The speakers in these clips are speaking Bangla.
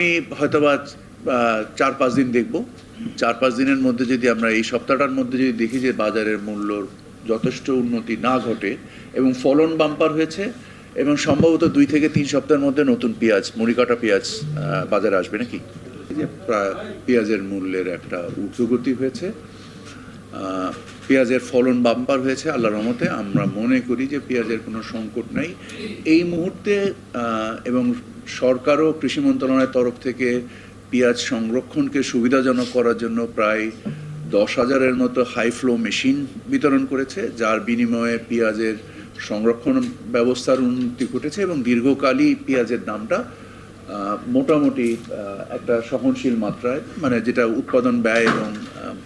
আমি হয়তোবা চার পাঁচ দিন দেখব। চার পাঁচ দিনের মধ্যে যদি আমরা এই সপ্তাহটার মধ্যে যদি দেখি যে বাজারের মূল্যর যথেষ্ট উন্নতি না ঘটে এবং ফলন বাম্পার হয়েছে এবং সম্ভবত দুই থেকে তিন সপ্তাহের মধ্যে নতুন পেঁয়াজ, মুড়িকাটা পেঁয়াজ বাজারে আসবে নাকি? যে পেঁয়াজের মূল্যের একটা ঊর্ধ্বগতি হয়েছে। পেঁয়াজের ফলন বাম্পার হয়েছে, আল্লাহর রহমতে। আমরা মনে করি যে পেঁয়াজের কোনো সংকট নাই। এই মুহূর্তে এবং সরকারও কৃষি মন্ত্রণালয়ের তরফ থেকে পেঁয়াজ সংরক্ষণকে সুবিধাজনক করার জন্য প্রায় দশ হাজারের মতো হাই ফ্লো মেশিন বিতরণ করেছে, যার বিনিময়ে পেঁয়াজের সংরক্ষণ ব্যবস্থার উন্নতি ঘটেছে এবং দীর্ঘকালই পেঁয়াজের দামটা মোটামুটি একটা সহনশীল মাত্রায় মানে যেটা উৎপাদন ব্যয় এবং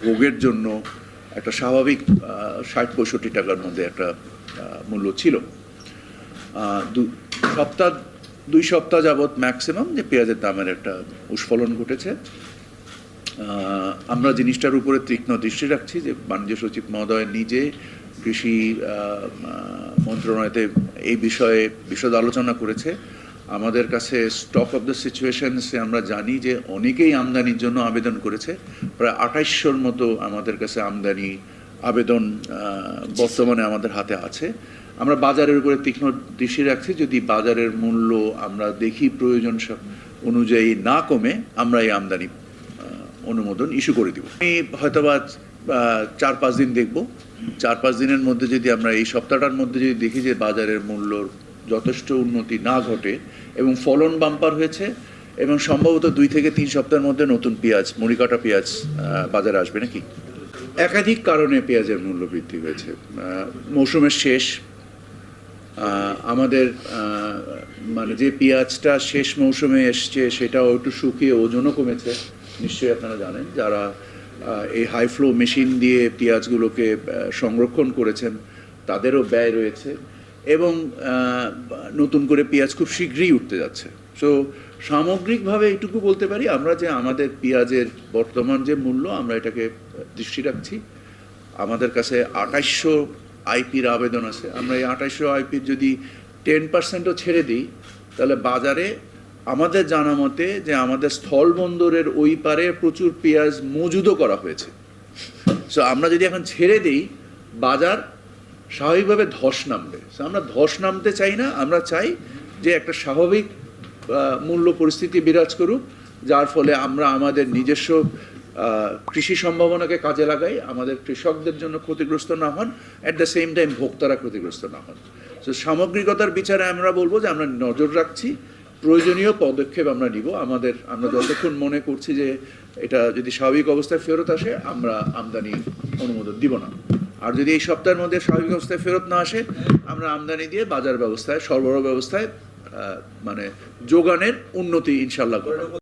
ভোগের জন্য একটা স্বাভাবিক ষাট পঁয়ষট্টি টাকার মধ্যে একটা মূল্য ছিল। সপ্তাহ দুই সপ্তাহ যাবৎ ম্যাক্সিমাম যে পেঁয়াজের দামের একটা উস্ফলন ঘটেছে। আমরা জিনিসটার উপরে তীক্ষ্ণ দৃষ্টি রাখছি যে বাণিজ্য সচিব মহোদয় নিজে কৃষি মন্ত্রণালয়তে এই বিষয়ে বিশদ আলোচনা করেছে। আমাদের কাছে স্টক অফ দ্য সিচুয়েশনসে আমরা জানি যে অনেকেই আমদানির জন্য আবেদন করেছে। প্রায় আঠাইশশোর মতো আমাদের কাছে আমদানি, আবেদন বর্তমানে আমাদের হাতে আছে। আমরা বাজারের উপরে তীক্ষ্ণ দৃষ্টি রাখছি যদি বাজারের মূল্য আমরা দেখি প্রয়োজন অনুযায়ী না কমে আমরা এই আমদানি অনুমোদন ইস্যু করে দিব। আমি হয়তোবা আহ, চার পাঁচ দিন দেখব। চার পাঁচ দিনের মধ্যে যদি আমরা এই সপ্তাহটার মধ্যে যদি দেখি যে বাজারের মূল্যর যথেষ্ট উন্নতি না ঘটে এবং ফলন বাম্পার হয়েছে এবং সম্ভবত দুই থেকে তিন সপ্তাহের মধ্যে নতুন পেঁয়াজ মুড়িকাটা পেঁয়াজ বাজারে আসবে নাকি? একাধিক কারণে পেঁয়াজের মূল্য বৃদ্ধি হয়েছে। মৌসুমের শেষ আমাদের মানে যে পেঁয়াজটা শেষ মৌসুমে এসছে, সেটাও একটু শুকিয়ে ওজনও কমেছে। নিশ্চয়ই আপনারা জানেন, যারা এই হাই ফ্লো মেশিন দিয়ে পেঁয়াজগুলোকে সংরক্ষণ করেছেন, তাদেরও ব্যয় রয়েছে। এবং নতুন করে পেঁয়াজ খুব শীঘ্রই উঠতে যাচ্ছে। সো সামগ্রিকভাবে এইটুকু বলতে পারি, আমরা যে আমাদের পেঁয়াজের বর্তমান যে মূল্য, আমরা এটাকে দৃষ্টি রাখছি। আমাদের কাছে আঠাইশশো আইপির আবেদন আছে। আমরা এই আঠাইশশো আইপির যদি টেন পার্সেন্টও ছেড়ে দিই, তাহলে বাজারে আমাদের জানা মতে যে আমাদের স্থলবন্দরের ওই পারে প্রচুর পেঁয়াজ মজুদও করা হয়েছে। সো আমরা যদি এখন ছেড়ে দিই, বাজার স্বাভাবিকভাবে ধস নামবে। সো আমরা ধস নামতে চাই না, আমরা চাই যে একটা স্বাভাবিক মূল্য পরিস্থিতি বিরাজ করুক, যার ফলে আমরা আমাদের নিজস্ব কৃষি সম্ভাবনাকে কাজে লাগাই, আমাদের কৃষকদের জন্য ক্ষতিগ্রস্ত না হন অ্যাট দ্য সেম টাইম ভোক্তারা ক্ষতিগ্রস্ত না হন। তো সামগ্রিকতার বিচারে আমরা বলব যে আমরা নজর রাখছি, প্রয়োজনীয় পদক্ষেপ আমরা নিব। আমাদের, আমরা যতক্ষণ মনে করছি যে এটা যদি স্বাভাবিক অবস্থায় ফেরত আসে, আমরা আমদানি অনুমোদন দিব না। আর যদি এই সপ্তাহের মধ্যে স্বাভাবিক অবস্থায় ফেরত না আসে, আমরা আমদানি দিয়ে বাজার ব্যবস্থায়, সরবরাহ ব্যবস্থায় মানে যোগানের উন্নতি ইনশাল্লাহ করব।